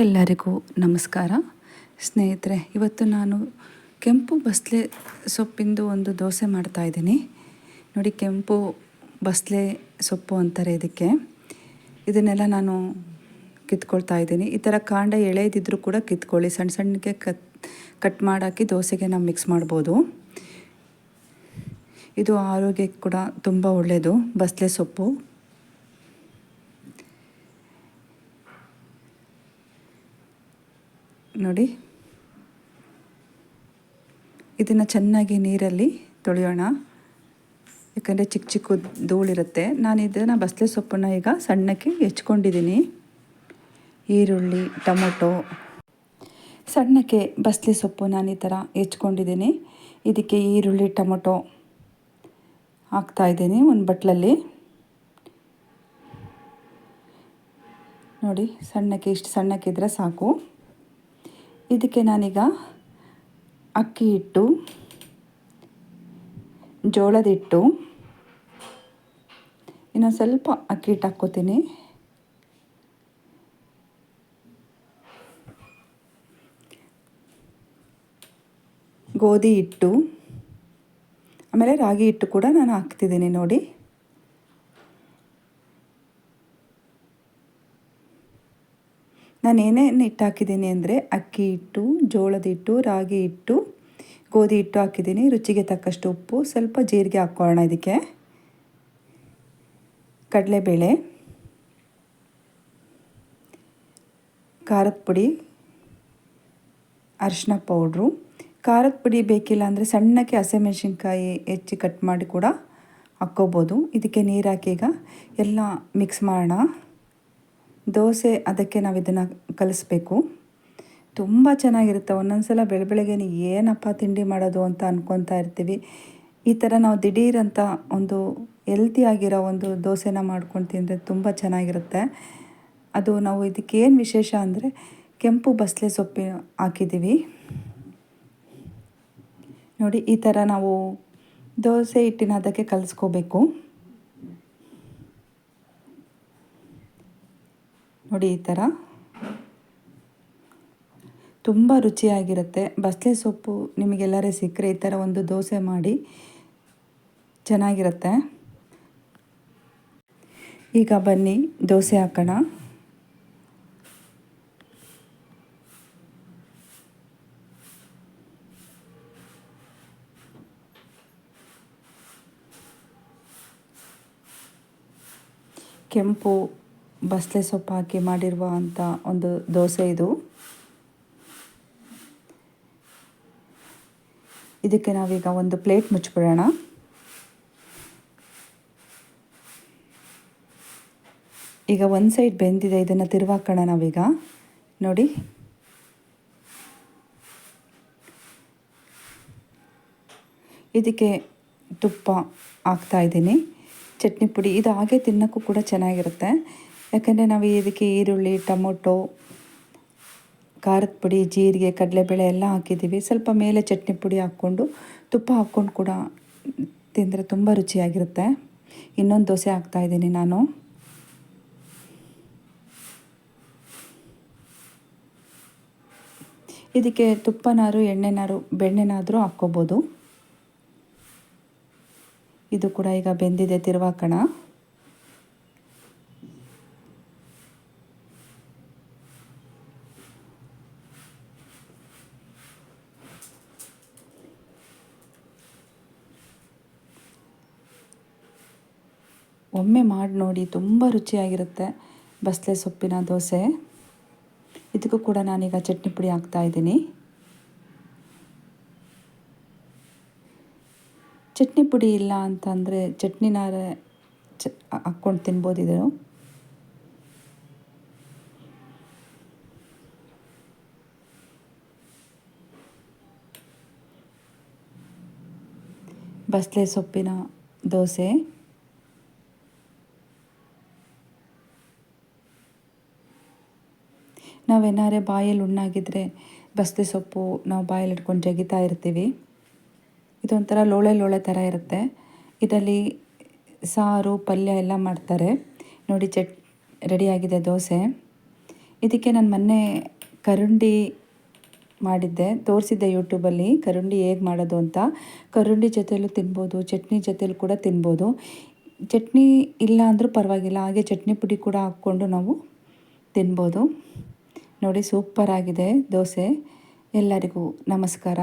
ಎಲ್ಲರಿಗೂ ನಮಸ್ಕಾರ. ಸ್ನೇಹಿತರೆ, ಇವತ್ತು ನಾನು ಕೆಂಪು ಬಸ್ಲೆ ಸೊಪ್ಪಿಂದು ಒಂದು ದೋಸೆ ಮಾಡ್ತಾ ಇದ್ದೀನಿ. ನೋಡಿ, ಕೆಂಪು ಬಸ್ಲೆ ಸೊಪ್ಪು ಅಂತಾರೆ ಇದಕ್ಕೆ. ಇದನ್ನೆಲ್ಲ ನಾನು ಕಿತ್ಕೊಳ್ತಾ ಇದ್ದೀನಿ. ಈ ಥರ ಕಾಂಡ ಎಳೆದಿದ್ದರೂ ಕೂಡ ಕಿತ್ಕೊಳ್ಳಿ. ಸಣ್ಣ ಸಣ್ಣಗೆ ಕಟ್ ಕಟ್ ಮಾಡಾಕಿ ದೋಸೆಗೆ ನಾವು ಮಿಕ್ಸ್ ಮಾಡ್ಬೋದು. ಇದು ಆರೋಗ್ಯಕ್ಕೆ ಕೂಡ ತುಂಬ ಒಳ್ಳೆಯದು ಬಸ್ಲೆ ಸೊಪ್ಪು. ನೋಡಿ. ಇದನ್ನು ಚೆನ್ನಾಗಿ ನೀರಲ್ಲಿ ತೊಳೆಯೋಣ. ಯಾಕಂದರೆ ಚಿಕ್ಕ ಚಿಕ್ಕ ಧೂಳಿರುತ್ತೆ. ನಾನು ಇದನ್ನು ಬಸಳೆ ಸೊಪ್ಪನ್ನು ಈಗ ಸಣ್ಣಕ್ಕೆ ಹೆಚ್ಕೊಂಡಿದ್ದೀನಿ ಈರುಳ್ಳಿ, ಟೊಮೊಟೊ. ಸಣ್ಣಕ್ಕೆ ಬಸಳೆ ಸೊಪ್ಪು ನಾನು ಈ ಥರ ಹೆಚ್ಕೊಂಡಿದ್ದೀನಿ ಇದಕ್ಕೆ ಈರುಳ್ಳಿ, ಟೊಮೊಟೊ ಹಾಕ್ತಾಯಿದ್ದೀನಿ ಒಂದು ಬಟ್ಲಲ್ಲಿ. ನೋಡಿ, ಸಣ್ಣಕ್ಕೆ ಇಷ್ಟು ಸಣ್ಣಕ್ಕಿದ್ರೆ ಸಾಕು. ಇದಕ್ಕೆ ನಾನೀಗ ಅಕ್ಕಿ ಹಿಟ್ಟು ಜೋಳದ ಹಿಟ್ಟು ಇನ್ನು ಸ್ವಲ್ಪ ಅಕ್ಕಿ ಹಿಟ್ಟು ಹಾಕ್ಕೋತೀನಿ. ಗೋಧಿ ಹಿಟ್ಟು, ಆಮೇಲೆ ರಾಗಿ ಹಿಟ್ಟು ಕೂಡ ನಾನು ಹಾಕ್ತಿದ್ದೀನಿ ನೋಡಿ. ನಾನು ಏನೇನು ಹಿಟ್ಟು ಹಾಕಿದ್ದೀನಿ ಅಂದರೆ ಅಕ್ಕಿ ಹಿಟ್ಟು, ಜೋಳದ ಹಿಟ್ಟು, ರಾಗಿ ಹಿಟ್ಟು, ಗೋಧಿ ಹಿಟ್ಟು ಹಾಕಿದ್ದೀನಿ. ರುಚಿಗೆ ತಕ್ಕಷ್ಟು ಉಪ್ಪು, ಸ್ವಲ್ಪ ಜೀರಿಗೆ ಹಾಕ್ಕೊಳ್ಳೋಣ ಇದಕ್ಕೆ. ಕಡಲೆಬೇಳೆ, ಖಾರದ ಪುಡಿ, ಅರಿಶಿನ ಪೌಡ್ರು. ಖಾರದ ಪುಡಿ ಬೇಕಿಲ್ಲ ಅಂದರೆ ಸಣ್ಣಕ್ಕೆ ಹಸಿಮೆಣ್ಸಿನ್ಕಾಯಿ ಹೆಚ್ಚಿ ಕಟ್ ಮಾಡಿ ಕೂಡ ಹಾಕ್ಕೋಬೋದು. ಇದಕ್ಕೆ ನೀರು ಹಾಕಿ ಈಗ ಎಲ್ಲ ಮಿಕ್ಸ್ ಮಾಡೋಣ. ದೋಸೆ ಅದಕ್ಕೆ ನಾವು ಇದನ್ನು ಕಲಿಸ್ಬೇಕು. ತುಂಬ ಚೆನ್ನಾಗಿರುತ್ತೆ. ಒಂದೊಂದು ಸಲ ಬೆಳ ಬೆಳಗ್ಗೆ ಏನಪ್ಪ ತಿಂಡಿ ಮಾಡೋದು ಅಂತ ಅನ್ಕೊತಾ ಇರ್ತೀವಿ. ಈ ಥರ ನಾವು ದಿಢೀರಂತ ಒಂದು ಆಗಿರೋ ಒಂದು ದೋಸೆನ ಮಾಡ್ಕೊಂಡು ತಿಂದರೆ ತುಂಬ ಚೆನ್ನಾಗಿರುತ್ತೆ. ಅದು ನಾವು ಇದಕ್ಕೆ ಏನು ವಿಶೇಷ ಅಂದರೆ ಕೆಂಪು ಬಸಳೆ ಸೊಪ್ಪು ಹಾಕಿದ್ದೀವಿ ನೋಡಿ, ಈ ಥರ ನಾವು ದೋಸೆ ಹಿಟ್ಟಿನ ಅದಕ್ಕೆ ಕಲಿಸ್ಕೋಬೇಕು. ನೋಡಿ ಈ ಥರ. ತುಂಬ ರುಚಿಯಾಗಿರುತ್ತೆ. ಬಸಳೆ ಸೊಪ್ಪು ನಿಮಗೆಲ್ಲರೇ ಸಿಕ್ಕರೆ ಈ ಥರ ಒಂದು ದೋಸೆ ಮಾಡಿ ಚೆನ್ನಾಗಿರುತ್ತೆ. ಈಗ ಬನ್ನಿ, ದೋಸೆ ಹಾಕೋಣ. ಕೆಂಪು ಬಸಳೆ ಸೊಪ್ಪು ಹಾಕಿ ಮಾಡಿರುವ ಅಂಥ ಒಂದು ದೋಸೆ ಇದು. ಇದಕ್ಕೆ ನಾವೀಗ ಒಂದು ಪ್ಲೇಟ್ ಮುಚ್ಚಿಬಿಡೋಣ ಈಗ ಒಂದು ಸೈಡ್ ಬೆಂದಿದೆ, ಇದನ್ನು ತಿರುವಾಕೋಣ ನಾವೀಗ. ನೋಡಿ. ಇದಕ್ಕೆ ತುಪ್ಪ ಹಾಕ್ತಾಯಿದ್ದೀನಿ ಚಟ್ನಿ ಪುಡಿ, ಇದು ಹಾಗೆ ತಿನ್ನೋಕ್ಕೂ ಕೂಡ ಚೆನ್ನಾಗಿರುತ್ತೆ. ಯಾಕಂದರೆ ನಾವು ಇದಕ್ಕೆ ಈರುಳ್ಳಿ, ಟೊಮೊಟೊ, ಖಾರದ ಪುಡಿ, ಜೀರಿಗೆ, ಕಡಲೆಬೇಳೆ ಎಲ್ಲ ಹಾಕಿದ್ದೀವಿ. ಸ್ವಲ್ಪ ಮೇಲೆ ಚಟ್ನಿ ಪುಡಿ ಹಾಕ್ಕೊಂಡು, ತುಪ್ಪ ಹಾಕ್ಕೊಂಡು ಕೂಡ ತಿಂದರೆ ತುಂಬ ರುಚಿಯಾಗಿರುತ್ತೆ. ಇನ್ನೊಂದು ದೋಸೆ ಹಾಕ್ತಾಯಿದ್ದೀನಿ ನಾನು. ಇದಕ್ಕೆ ತುಪ್ಪನಾರು, ಎಣ್ಣೆನಾರು, ಬೆಣ್ಣೆನಾದರೂ ಹಾಕ್ಕೋಬೋದು. ಇದು ಕೂಡ ಈಗ ಬೆಂದಿದೆ ತಿರುವಾಕೋಣ. ಒಮ್ಮೆ ಮಾಡಿ ನೋಡಿ ತುಂಬ ರುಚಿಯಾಗಿರುತ್ತೆ ಬಸಳೆ ಸೊಪ್ಪಿನ ದೋಸೆ. ಇದಕ್ಕೂ ಕೂಡ ನಾನೀಗ ಚಟ್ನಿ ಪುಡಿ ಹಾಕ್ತಾಯಿದ್ದೀನಿ ಚಟ್ನಿ ಪುಡಿ ಇಲ್ಲ ಅಂತಂದರೆ ಚಟ್ನಿನಾರ ಚ ಹಾಕ್ಕೊಂಡು ತಿನ್ಬೋದು ಬಸಳೆ ಸೊಪ್ಪಿನ ದೋಸೆ. ನಾವೇನಾರೇ ಬಾಯಲ್ಲಿ ಹುಣ್ಣಾಗಿದ್ದರೆ ಬಸ್ತಿ ಸೊಪ್ಪು ನಾವು ಬಾಯಲ್ಲಿ ಇಟ್ಕೊಂಡು ಜಗಿತಾ ಇರ್ತೀವಿ. ಇದೊಂಥರ ಲೋಳೆ ಲೋಳೆ ಥರ ಇರುತ್ತೆ. ಇದರಲ್ಲಿ ಸಾರು, ಪಲ್ಯ ಎಲ್ಲ ಮಾಡ್ತಾರೆ. ನೋಡಿ ಚಟ್, ರೆಡಿಯಾಗಿದೆ ದೋಸೆ. ಇದಕ್ಕೆ ನಾನು ಮೊನ್ನೆ ಕರುಂಡಿ ಮಾಡಿದ್ದೆ. ತೋರಿಸಿದ್ದೆ ಯೂಟ್ಯೂಬಲ್ಲಿ ಕರುಂಡಿ ಹೇಗೆ ಮಾಡೋದು ಅಂತ. ಕರುಂಡಿ ಜೊತೆಲೂ ತಿನ್ಬೋದು, ಚಟ್ನಿ ಜೊತೆಲೂ ಕೂಡ ತಿನ್ಬೋದು. ಚಟ್ನಿ ಇಲ್ಲ ಅಂದರೂ ಪರವಾಗಿಲ್ಲ, ಹಾಗೆ ಚಟ್ನಿ ಪುಡಿ ಕೂಡ ಹಾಕ್ಕೊಂಡು ನಾವು ತಿನ್ಬೋದು. ನೋಡಿ ಸೂಪರ್ ಆಗಿದೆ ದೋಸೆ. ಎಲ್ಲರಿಗೂ ನಮಸ್ಕಾರ.